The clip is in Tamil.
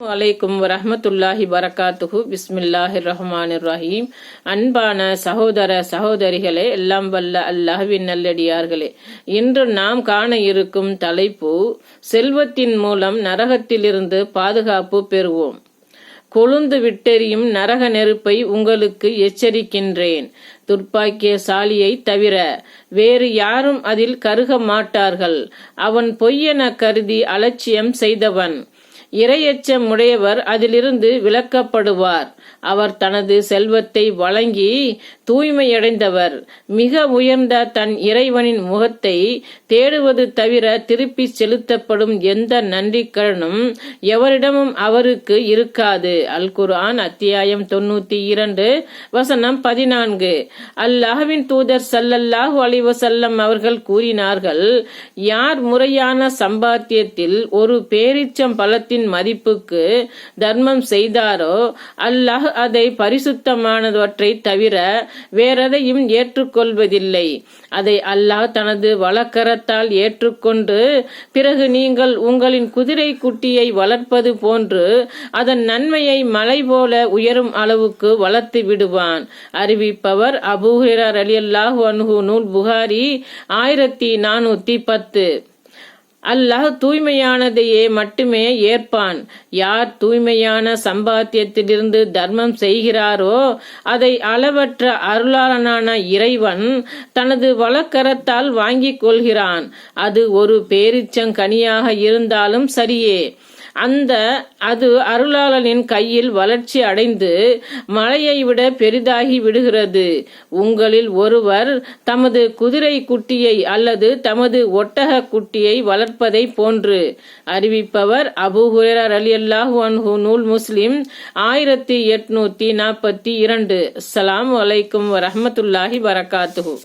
வலைக்கும் வரஹமத்துல்லாஹி வரகாத்துஹு. பிஸ்மில்லாஹிர் ரஹ்மானிர் ரஹீம் அன்பான சகோதர சகோதரிகளே எல்லாம் வல்ல அல்லாஹ்வின் நல்லடியார்களே இன்று நாம் காண இருக்கும் தலைப்பு செல்வத்தின் மூலம் நரகத்திலிருந்து பாதுகாப்பு பெறுவோம். கொழுந்து விட்டெறியும் நரக நெருப்பை உங்களுக்கு எச்சரிக்கின்றேன். துர்ப்பாக்கியசாலியை தவிர வேறு யாரும் அதில் கருக மாட்டார்கள் அவன் பொய்யென கருதி அலட்சியம் செய்தவன். இரையச்சம் உடையவர் அதிலிருந்து விலக்கப்படுவார். அவர் தனது செல்வத்தை வழங்கி தூய்மையடைந்தவர். மிக உயர்ந்த தன் இறைவனின் முகத்தை தேடுவது தவிர திருப்பி செலுத்தப்படும் எந்த நன்றிக்கடனும் எவரிடமும் அவருக்கு இருக்காது. அல் குர்ஆன் அத்தியாயம் தொண்ணூத்தி இரண்டு வசனம் பதினான்கு. அல்லாஹ்வின் தூதர் சல்லல்லாஹு அலிவசல்லம் அவர்கள் கூறினார்கள் யார் முறையான சம்பாத்தியத்தில் ஒரு பேரிச்சம் பலத்தின் மதிப்புக்கு தர்மம் செய்தாரோ அல்லாஹ் அதை பரிசுத்தமானவற்றை தவிர வேறெதையும் ஏற்றுக்கொள்வதில்லை. அதை அல்லாஹ் தனது வழக்கரத்தால் ஏற்றுக்கொண்டு பிறகு நீங்கள் உங்களின் குதிரை குட்டியை வளர்ப்பது போன்று அதன் நன்மையை மலை போல உயரும் அளவுக்கு வளர்த்து விடுவான். அறிவிப்பவர் அபூஹிரர் அலி அல்லாஹு அன்ஹு நூல் புகாரி ஆயிரத்தி நானூத்தி பத்து. அல்லாஹ் தூய்மையானதையே மட்டுமே ஏற்பான். யார் தூய்மையான சம்பாத்தியத்திலிருந்து தர்மம் செய்கிறாரோ அதை அளவற்ற அருளாளனான இறைவன் தனது வழக்கரத்தால் வாங்கிக் கொள்கிறான். அது ஒரு பேரிச்சங்கனியாக இருந்தாலும் சரியே. அந்த அது அருளாளனின் கையில் வளர்ச்சி அடைந்து மலையை விட பெரிதாகி விடுகிறது. உங்களில் ஒருவர் தமது குதிரை குட்டியை அல்லது தமது ஒட்டக குட்டியை வளர்ப்பதை போன்று அறிவிப்பவர் அபு ஹுரர் அலி அல்லாஹு அன்ஹு நூல் முஸ்லிம் ஆயிரத்தி எட்நூத்தி நாற்பத்தி இரண்டு. அஸ்ஸலாமு அலைக்கும் வரமத்துல்லாஹி வரகாத்துஹு.